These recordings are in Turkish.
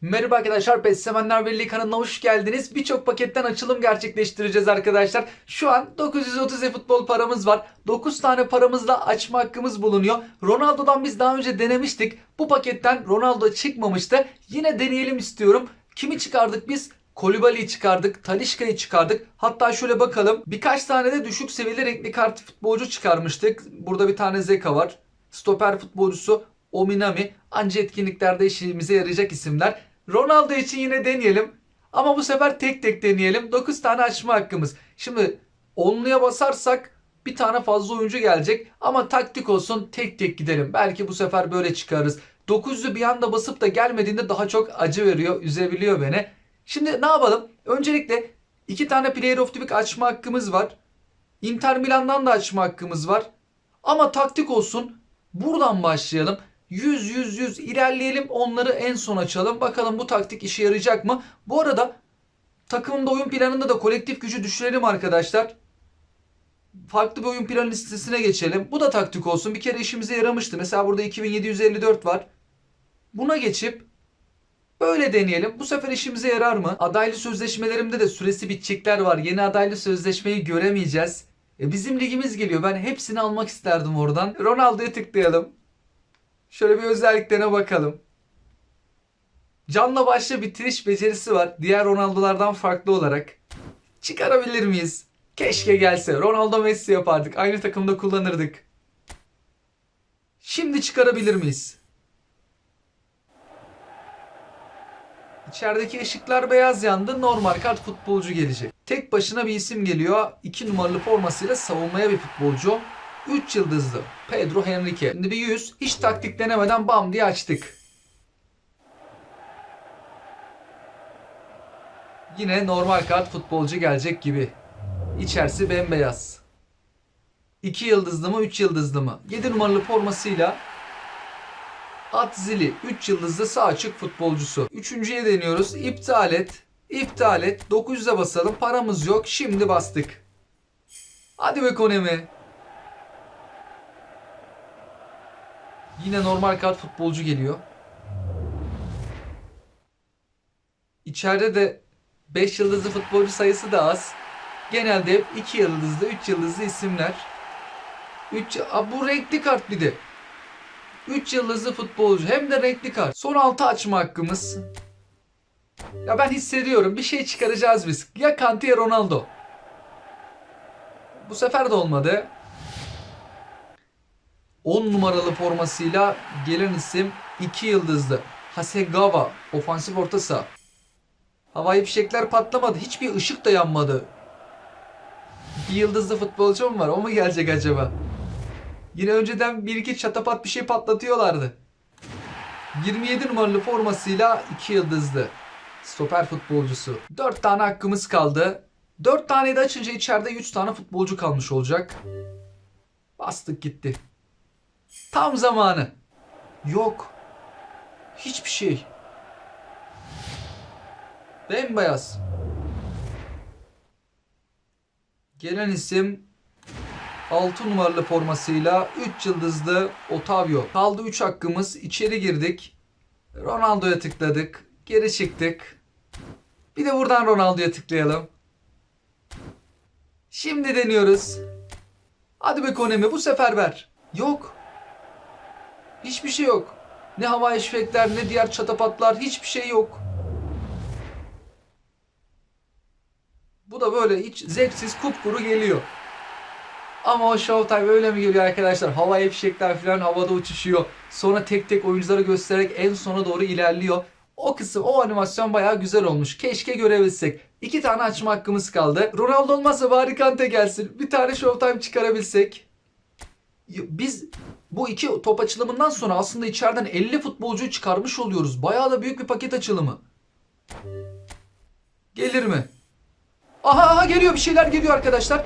Merhaba arkadaşlar, Pes Sevenler Birliği kanalına hoş geldiniz. Birçok paketten açılım gerçekleştireceğiz arkadaşlar. Şu an 930 e-futbol paramız var. 9 tane paramızla açma hakkımız bulunuyor. Ronaldo'dan biz daha önce denemiştik. Bu paketten Ronaldo çıkmamıştı. Yine deneyelim istiyorum. Kimi çıkardık biz? Kolibali'yi çıkardık, Talişka'yı çıkardık. Hatta şöyle bakalım. Birkaç tane de düşük seviyeli renkli kart futbolcu çıkarmıştık. Burada bir tane Zeka var. Stoper futbolcusu Ominami. Anca etkinliklerde işimize yarayacak isimler. Ronaldo için yine deneyelim. Ama bu sefer tek tek deneyelim. 9 tane açma hakkımız. Şimdi onluya basarsak bir tane fazla oyuncu gelecek. Ama taktik olsun tek tek gidelim. Belki bu sefer böyle çıkarız. 900'ü bir anda basıp da gelmediğinde daha çok acı veriyor. Üzebiliyor beni. Şimdi ne yapalım? Öncelikle iki tane Player of the Week açma hakkımız var. Inter Milan'dan da açma hakkımız var. Ama taktik olsun. Buradan başlayalım. 100 100 100 ilerleyelim. Onları en son açalım. Bakalım bu taktik işe yarayacak mı? Bu arada takımında oyun planında da kolektif gücü düşürelim arkadaşlar. Farklı bir oyun planı listesine geçelim. Bu da taktik olsun. Bir kere işimize yaramıştı. Mesela burada 2754 var. Buna geçip Böyle deneyelim. Bu sefer işimize yarar mı? Adaylı sözleşmelerimde de süresi bitecekler var. Yeni adaylı sözleşmeyi göremeyeceğiz. E bizim ligimiz geliyor. Ben hepsini almak isterdim oradan. Ronaldo'ya tıklayalım. Şöyle bir özelliklerine bakalım. Canla başla bitiriş becerisi var. Diğer Ronaldo'lardan farklı olarak. Çıkarabilir miyiz? Keşke gelse. Ronaldo Messi yapardık. Aynı takımda kullanırdık. Şimdi çıkarabilir miyiz? İçerideki ışıklar beyaz yandı. Normal kart futbolcu gelecek. Tek başına bir isim geliyor. 2 numaralı formasıyla savunmaya bir futbolcu. 3 yıldızlı. Pedro Henrique. Şimdi bir 100. Hiç taktik denemeden bam diye açtık. Yine normal kart futbolcu gelecek gibi. İçerisi bembeyaz. 2 yıldızlı mı 3 yıldızlı mı? 7 numaralı formasıyla Atzili 3 yıldızlı sağ açık futbolcusu. Üçüncüye deniyoruz. İptal et. İptal et. 900'e basalım. Paramız yok. Şimdi bastık. Hadi be Konemi. Yine normal kart futbolcu geliyor. İçeride de 5 yıldızlı futbolcu sayısı da az. Genelde hep 2 yıldızlı, 3 yıldızlı isimler. 3 bu renkli kart bir de. 3 yıldızlı futbolcu hem de renkli kart. Son 6 açma hakkımız. Ya ben hissediyorum bir şey çıkaracağız biz. Ya Kanti ya Ronaldo. Bu sefer de olmadı. 10 numaralı formasıyla gelen isim 2 yıldızlı. Hasegawa ofansif orta saha. Havai fişekler patlamadı. Hiçbir ışık da yanmadı. Bir yıldızlı futbolcu mu var? O mu gelecek acaba? Yine önceden bir iki çatapat bir şey patlatıyorlardı. 27 numaralı formasıyla 2 yıldızlı. Stoper futbolcusu. 4 tane hakkımız kaldı. 4 taneyi de açınca içeride 3 tane futbolcu kalmış olacak. Bastık gitti. Tam zamanı. Yok. Hiçbir şey. Bembeyaz. Gelen isim 6 numaralı formasıyla 3 yıldızlı Otavio. Kaldı 3 hakkımız. İçeri girdik. Ronaldo'ya tıkladık. Geri çıktık. Bir de buradan Ronaldo'ya tıklayalım. Şimdi deniyoruz. Hadi be Konemi bu sefer ver. Yok. Hiçbir şey yok. Ne hava fişekler ne diğer çatapatlar hiçbir şey yok. Bu da böyle hiç zevksiz kupkuru geliyor. Ama o Showtime öyle mi geliyor arkadaşlar? Havai fişekler falan havada uçuşuyor. Sonra tek tek oyuncuları göstererek en sona doğru ilerliyor. O kısım, o animasyon bayağı güzel olmuş. Keşke görebilsek. İki tane açma hakkımız kaldı. Ronaldo olmazsa bari Kante gelsin. Bir tane Showtime çıkarabilsek. Biz bu iki top açılımından sonra aslında içeriden 50 futbolcuyu çıkarmış oluyoruz. Bayağı da büyük bir paket açılımı. Gelir mi? Aha, aha geliyor bir şeyler geliyor arkadaşlar.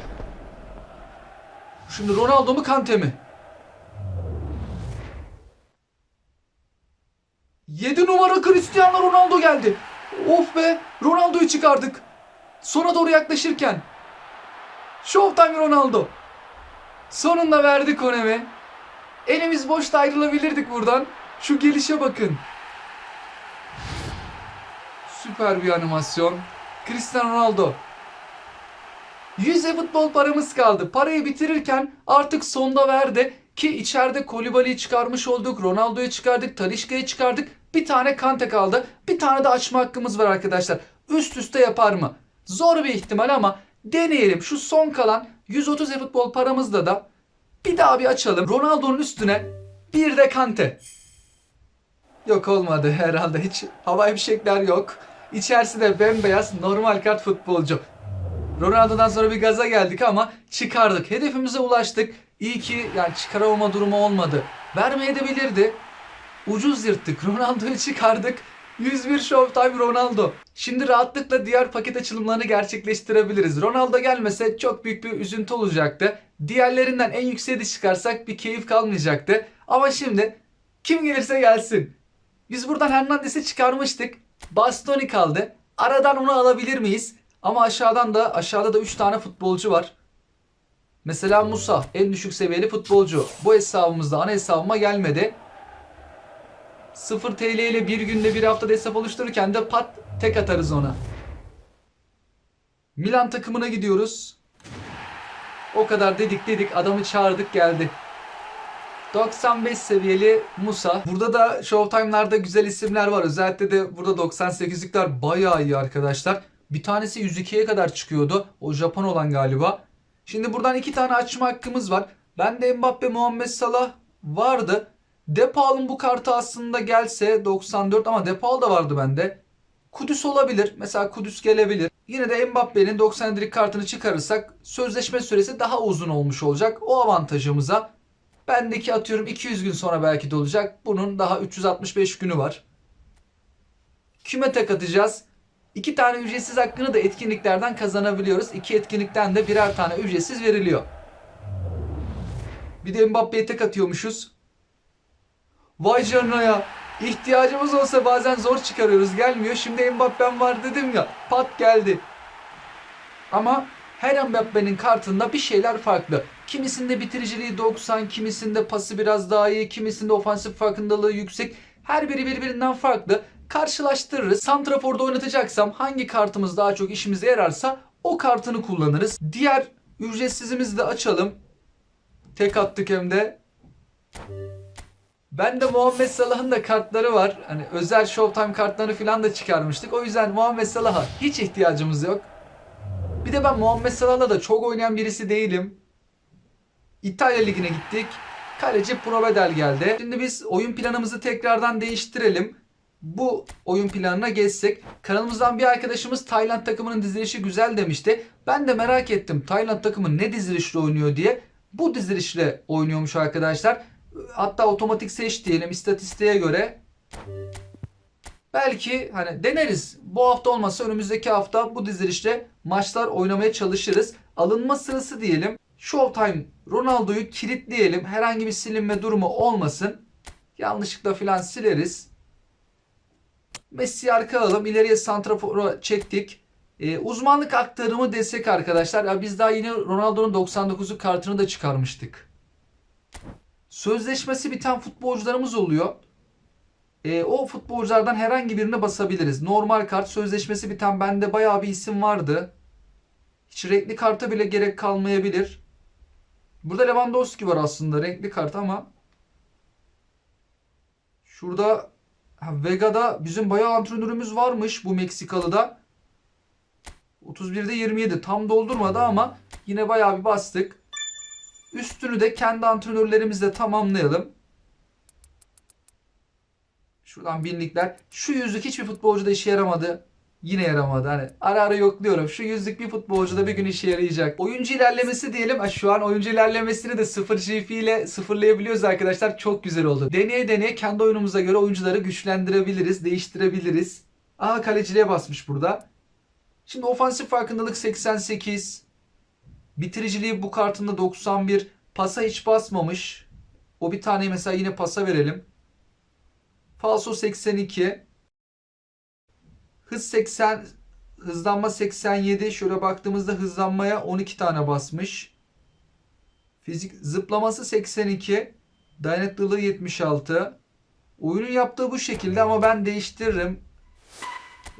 Şimdi Ronaldo mu Kante mi? 7 numara Cristiano Ronaldo geldi. Of be Ronaldo'yu çıkardık. Sona doğru yaklaşırken. Showtime Ronaldo. Sonunda verdi Konemi. Elimiz boşta ayrılabilirdik buradan. Şu gelişe bakın. Süper bir animasyon. Cristiano Ronaldo. 100 futbol paramız kaldı. Parayı bitirirken artık sonda verdi ki içeride Kolibali'yi çıkarmış olduk. Ronaldo'yu çıkardık. Talişka'yı çıkardık. Bir tane Kante kaldı. Bir tane de açma hakkımız var arkadaşlar. Üst üste yapar mı? Zor bir ihtimal ama deneyelim. Şu son kalan 130 futbol paramızla da bir daha bir açalım. Ronaldo'nun üstüne bir de Kante. Yok olmadı herhalde. Hiç havai fişekler yok. İçerisi de bembeyaz normal kart futbolcu. Ronaldo'dan sonra bir gaza geldik ama çıkardık. Hedefimize ulaştık. İyi ki yani çıkaramama durumu olmadı. Vermeye de bilirdi. Ucuz yırttık. Ronaldo'yu çıkardık. 101 Showtime Ronaldo. Şimdi rahatlıkla diğer paket açılımlarını gerçekleştirebiliriz. Ronaldo gelmese çok büyük bir üzüntü olacaktı. Diğerlerinden en yükseğe çıkarsak bir keyif kalmayacaktı. Ama şimdi kim gelirse gelsin. Biz buradan Hernandez'i çıkarmıştık. Bastoni kaldı. Aradan onu alabilir miyiz? Ama aşağıdan da aşağıda da 3 tane futbolcu var. Mesela Musa en düşük seviyeli futbolcu. Bu hesabımızda ana hesabıma gelmedi. 0 TL ile bir günde bir haftada hesap oluştururken de pat tek atarız ona. Milan takımına gidiyoruz. O kadar dedik dedik adamı çağırdık geldi. 95 seviyeli Musa. Burada da Showtime'larda güzel isimler var. Özellikle de burada 98'likler bayağı iyi arkadaşlar. Bir tanesi 102'ye kadar çıkıyordu. O Japon olan galiba. Şimdi buradan iki tane açma hakkımız var. Bende Mbappe, Muhammed Salah vardı. Depal'ın bu kartı aslında gelse 94 ama Depal da vardı bende. Kudüs olabilir. Mesela Kudüs gelebilir. Yine de Mbappe'nin 97'lik kartını çıkarırsak sözleşme süresi daha uzun olmuş olacak. O avantajımıza bendeki atıyorum 200 gün sonra belki de olacak. Bunun daha 365 günü var. Küme tek atacağız. İki tane ücretsiz hakkını da etkinliklerden kazanabiliyoruz. İki etkinlikten de birer tane ücretsiz veriliyor. Bir de Mbappe'ye tek atıyormuşuz. Vay canına ya. İhtiyacımız olsa bazen zor çıkarıyoruz. Gelmiyor. Şimdi Mbappe'm var dedim ya. Pat geldi. Ama her Mbappe'nin kartında bir şeyler farklı. Kimisinde bitiriciliği 90, kimisinde pası biraz daha iyi, kimisinde ofansif farkındalığı yüksek. Her biri birbirinden farklı. Karşılaştırırız. Santrafor'da oynatacaksam hangi kartımız daha çok işimize yararsa o kartını kullanırız. Diğer ücretsizimizi de açalım. Tek attık hem de. Ben de Muhammed Salah'ın da kartları var. Hani özel Showtime kartları falan da çıkarmıştık. O yüzden Muhammed Salah'a hiç ihtiyacımız yok. Bir de ben Muhammed Salah'la da çok oynayan birisi değilim. İtalya Ligi'ne gittik. Kaleci Provedel geldi. Şimdi biz oyun planımızı tekrardan değiştirelim. Bu oyun planına geçsek. Kanalımızdan bir arkadaşımız Tayland takımının dizilişi güzel demişti. Ben de merak ettim Tayland takımı ne dizilişle oynuyor diye. Bu dizilişle oynuyormuş arkadaşlar. Hatta otomatik seç diyelim istatistiğe göre. Belki hani deneriz. Bu hafta olmasa önümüzdeki hafta bu dizilişle maçlar oynamaya çalışırız. Alınma sırası diyelim. Showtime Ronaldo'yu kilitleyelim. Herhangi bir silinme durumu olmasın. Yanlışlıkla filan sileriz. Messi'yi arka alalım. İleriye santrafora çektik. Ee, uzmanlık aktarımı desek arkadaşlar. Ya biz daha yine Ronaldo'nun 99'luk kartını da çıkarmıştık. Sözleşmesi biten futbolcularımız oluyor. E, o futbolculardan herhangi birine basabiliriz. Normal kart sözleşmesi biten bende bayağı bir isim vardı. Hiç renkli karta bile gerek kalmayabilir. Burada Lewandowski var aslında renkli kart ama şurada Vega'da bizim bayağı antrenörümüz varmış bu Meksikalı'da. 31'de 27 tam doldurmadı ama yine bayağı bir bastık. Üstünü de kendi antrenörlerimizle tamamlayalım. Şuradan binlikler. Şu yüzlük hiçbir futbolcuda işe yaramadı. Yine yaramadı. Hani ara ara yokluyorum. Şu yüzlük bir futbolcuda bir gün işe yarayacak. Oyuncu ilerlemesi diyelim. Şu an oyuncu ilerlemesini de 0 GP ile sıfırlayabiliyoruz arkadaşlar. Çok güzel oldu. Deneye deneye kendi oyunumuza göre oyuncuları güçlendirebiliriz. Değiştirebiliriz. Aha kaleciliğe basmış burada. Şimdi ofansif farkındalık 88. Bitiriciliği bu kartında 91. Pasa hiç basmamış. O bir tane mesela yine pasa verelim. Falso 82. Hız 80. Hızlanma 87. Şöyle baktığımızda hızlanmaya 12 tane basmış. Fizik zıplaması 82. Dayanıklılığı 76. Oyunun yaptığı bu şekilde ama ben değiştiririm.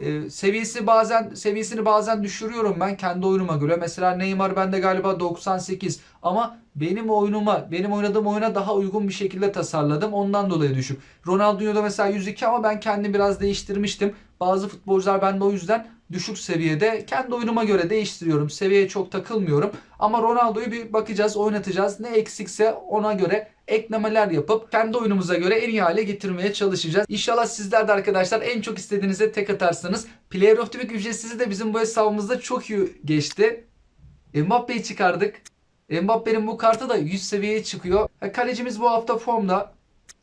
Ee, seviyesi bazen seviyesini bazen düşürüyorum ben kendi oyunuma göre. Mesela Neymar bende galiba 98 ama benim oyunuma, benim oynadığım oyuna daha uygun bir şekilde tasarladım. Ondan dolayı düşük. Ronaldinho'da mesela 102 ama ben kendim biraz değiştirmiştim. Bazı futbolcular bende o yüzden düşük seviyede. Kendi oyunuma göre değiştiriyorum. Seviyeye çok takılmıyorum. Ama Ronaldo'yu bir bakacağız, oynatacağız. Ne eksikse ona göre eklemeler yapıp kendi oyunumuza göre en iyi hale getirmeye çalışacağız. İnşallah sizler de arkadaşlar en çok istediğinizde tek atarsınız. Player of the Week ücretsiz de bizim bu hesabımızda çok iyi geçti. Mbappe'yi çıkardık. Mbappe'nin bu kartı da 100 seviyeye çıkıyor. Kalecimiz bu hafta formda.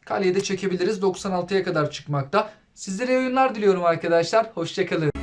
Kaleye de çekebiliriz. 96'ya kadar çıkmakta. Sizlere oyunlar diliyorum arkadaşlar. Hoşçakalın.